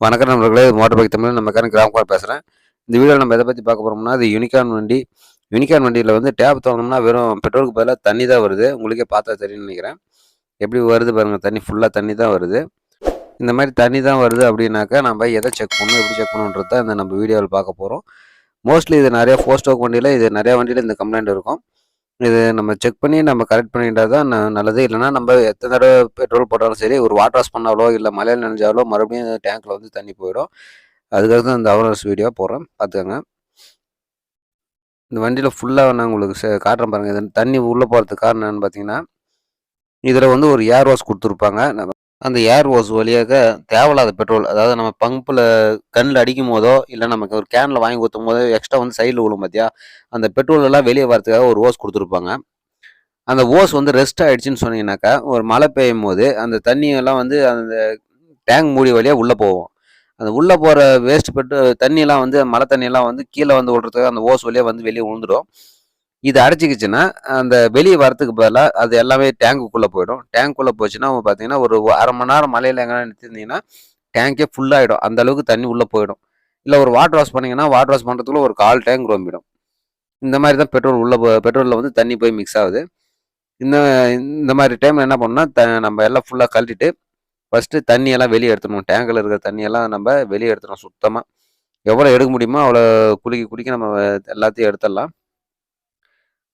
வணக்கம் நண்பர்களே motor bike Tamil நம்ம காரன் கிராமக்கார் பேசுகிறேன் இந்த வீடியோவில் நம்ம எதை பற்றி பார்க்க போகிறோம்னா அது யூனிகான் வண்டி. யூனிகான் வண்டியில் வந்து டேப் தோணும்னா வெறும் பெட்ரோலுக்கு பதிலாக தண்ணி தான் வருது. உங்களுக்கே பார்த்தா தெரியும்னு நினைக்கிறேன். எப்படி வருது பாருங்கள் தண்ணி ஃபுல்லாக தண்ணி தான் வருது. இந்த மாதிரி தண்ணி தான் வருது அப்படின்னாக்கா நம்ம எதை செக் பண்ணணும் எப்படி செக் பண்ணணுன்றது தான் இந்த நம்ம வீடியோவில் பார்க்க போகிறோம் மோஸ்ட்லி இது நிறையா ஃபோர் ஸ்டோக் வண்டியில் இது நிறையா வண்டியில் இந்த கம்ப்ளைண்ட் இருக்கும். இது நம்ம செக் பண்ணி நம்ம கரெக்ட் பண்ணிட்டா தான் ந- நல்லது. இல்லைன்னா நம்ம எத்தனை தடவை பெட்ரோல் போட்டாலும் சரி ஒரு வாட்டர் வாஷ் பண்ணாலோ இல்லை மழையில் நனைஞ்சாலோ மறுபடியும் டேங்க்கில் வந்து தண்ணி போயிடும். அதுக்காக தான் இந்த அவேர்னஸ் வீடியோ போடுறேன். பார்த்துக்கோங்க. இந்த வண்டியில் ஃபுல்லாக நான் உங்களுக்கு சே- காட்டுறேன் பாருங்கள் இது தண்ணி உள்ளே போகிறதுக்கு காரணம் என்னன்னு பார்த்தீங்கன்னா இதில் வந்து ஒரு ஏர் வாஷ் கொடுத்துருப்பாங்க. அந்த ஏர் ஓஸ் வழியாக தேவையில்லாத பெட்ரோல் அதாவது நம்ம பம்பில் கண்ணில் அடிக்கும் போதோ இல்லை நமக்கு ஒரு கேனில் வாங்கி ஊற்றும் போதோ எக்ஸ்ட்ரா வந்து சைடில் விழும் பார்த்தியா அந்த பெட்ரோல் எல்லாம் வெளியே வரதுக்காக ஒரு ஓஸ் கொடுத்துருப்பாங்க. அந்த ஓஸ் வந்து ரெஸ்ட் ஆகிடுச்சின்னு சொன்னீங்கன்னாக்கா ஒரு மழை பெய்யும் போது அந்த தண்ணியெல்லாம் வந்து அந்த டேங்க் மூடி வழியாக உள்ளே போகும். அந்த உள்ளே போகிற வேஸ்ட் பெட்டு தண்ணியெல்லாம் வந்து மழை தண்ணியெல்லாம் வந்து கீழே வந்து விடுறதுக்கு அந்த ஓஸ் வழியாக வந்து வெளியே விழுந்துடும் இது அடைச்சிக்கிச்சுன்னா அந்த வெளியே வரதுக்கு பதிலாக அது எல்லாமே டேங்குக்குள்ளே போயிடும். டேங்க்குள்ளே போச்சுன்னா பார்த்தீங்கன்னா ஒரு அரை மணி நேரம் மழையில் எங்கே நிறுத்திருந்தீங்கன்னா டேங்கே ஃபுல்லாகிடும் அந்த அளவுக்கு தண்ணி உள்ளே போயிடும். இல்லை ஒரு வாட்டர் வாஷ் பண்ணிங்கன்னா வாட்டர் வாஷ் பண்ணுறதுக்குள்ள ஒரு கால் டேங்க் ரொம்பிடும். இந்த மாதிரி தான் பெட்ரோல் உள்ள பெட்ரோலில் வந்து தண்ணி போய் மிக்ஸ் ஆகுது. இந்த இந்த மாதிரி டைமில் என்ன பண்ணணும்னா த நம்ம எல்லாம் ஃபுல்லாக கழட்டிட்டு ஃபஸ்ட்டு தண்ணியெல்லாம் வெளியே எடுத்துடணும். டேங்கில் இருக்கிற தண்ணியெல்லாம் நம்ம வெளியே எடுத்துடணும் சுத்தமாக எவ்வளோ எடுக்க முடியுமோ அவ்வளோ குளிக்க குளிக்க நம்ம எல்லாத்தையும் எடுத்துடலாம்.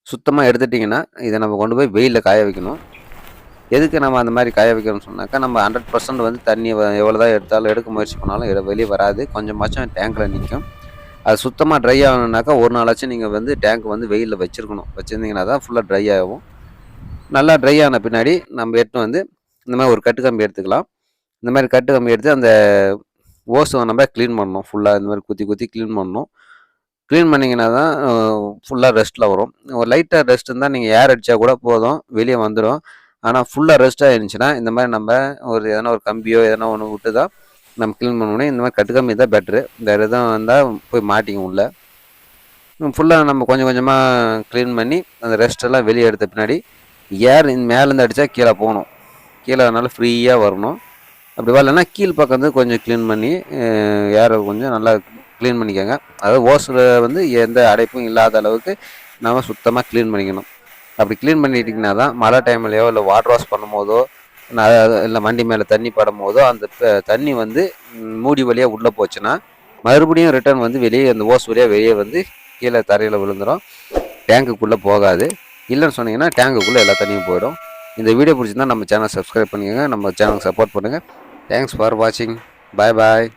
சுத்தமாக எடுத்துட்டிங்கன்னா இதை நம்ம கொண்டு போய் வெயிலில் காய வைக்கணும். எதுக்கு நம்ம அந்த மாதிரி காய வைக்கணும்னு சொன்னாக்கா நம்ம ஹண்ட்ரட் பர்சன்ட் வந்து தண்ணி எவ்வளோ தான் எடுத்தாலும் எடுக்க முயற்சி பண்ணாலும் எடு- வெளியே வராது. கொஞ்சமாச்சும் டேங்க்கில் நிற்கும் அது சுத்தமாக ட்ரை ஆகணுன்னாக்கா ஒரு நாளாச்சும் நீங்கள் வந்து டேங்க் வந்து வெயிலில் வச்சுருக்கணும். வச்சுருந்தீங்கன்னா தான் ஃபுல்லாக ட்ரை ஆகும். நல்லா ட்ரை ஆன பின்னாடி நம்ம எடுத்து வந்து இந்த மாதிரி ஒரு கட்டு கம்பி எடுத்துக்கலாம். இந்த மாதிரி கட்டு கம்பி எடுத்து அந்த ஓஸை நம்ம க்ளீன் பண்ணணும். ஃபுல்லாக இந்த மாதிரி குத்தி குத்தி க்ளீன் பண்ணணும். க்ளீன் பண்ணிங்கன்னா தான் ஃபுல்லாக ரெஸ்ட்டில் வரும். ஒரு லைட்டாக ரெஸ்ட் இருந்தால் நீங்கள் ஏர் அடித்தா கூட போதும் வெளியே வந்துடும் ஆனால் ஃபுல்லாக ரெஸ்ட்டாக இருந்துச்சுன்னா இந்த மாதிரி நம்ம ஒரு எதனா ஒரு கம்பியோ எதனா ஒன்று விட்டு தான் நம்ம க்ளீன் பண்ணணும் இந்த மாதிரி கட்டு கம்பி தான் பெட்ரு வேறு எதுவும் வந்தால் போய் மாட்டிங்க உள்ள ஃபுல்லாக நம்ம கொஞ்சம் கொஞ்சமாக க்ளீன் பண்ணி அந்த ரெஸ்ட்டெல்லாம் வெளியே எடுத்த பின்னாடி ஏர் இந்த மேலேருந்து அடித்தா கீழே போகணும். கீழே அதனால் ஃப்ரீயாக வரணும். அப்படி வரலன்னா கீழ் பக்கம் வந்து கொஞ்சம் க்ளீன் பண்ணி ஏரை கொஞ்சம் நல்லா க்ளீன் பண்ணிக்கோங்க. அதாவது ஓஸில் வந்து எந்த அடைப்பும் இல்லாத அளவுக்கு நம்ம சுத்தமாக க்ளீன் பண்ணிக்கணும். அப்படி க்ளீன் பண்ணிட்டிங்கன்னா தான் மழை டைம்லையோ இல்லை வாட்டர் வாஷ் பண்ணும்போதோ இல்லை வண்டி மேலே தண்ணி படும் போதோ அந்த தண்ணி வந்து மூடி வழியாக உள்ளே போச்சுன்னா மறுபடியும் ரிட்டர்ன் வந்து வெளியே அந்த ஓஸ் வழியாக வெளியே வந்து கீழே தரையில் விழுந்துடும் டேங்குக்குள்ளே போகாது. இல்லைன்னு சொன்னீங்கன்னா டேங்குக்குள்ளே எல்லா தண்ணியும் போயிடும். இந்த வீடியோ பிடிச்சிருந்தா நம்ம சேனல் சப்ஸ்கிரைப் பண்ணிக்கோங்க. நம்ம சேனலுக்கு சப்போர்ட் பண்ணுங்கள் தேங்க்ஸ் ஃபார் வாட்சிங் பாய் பாய்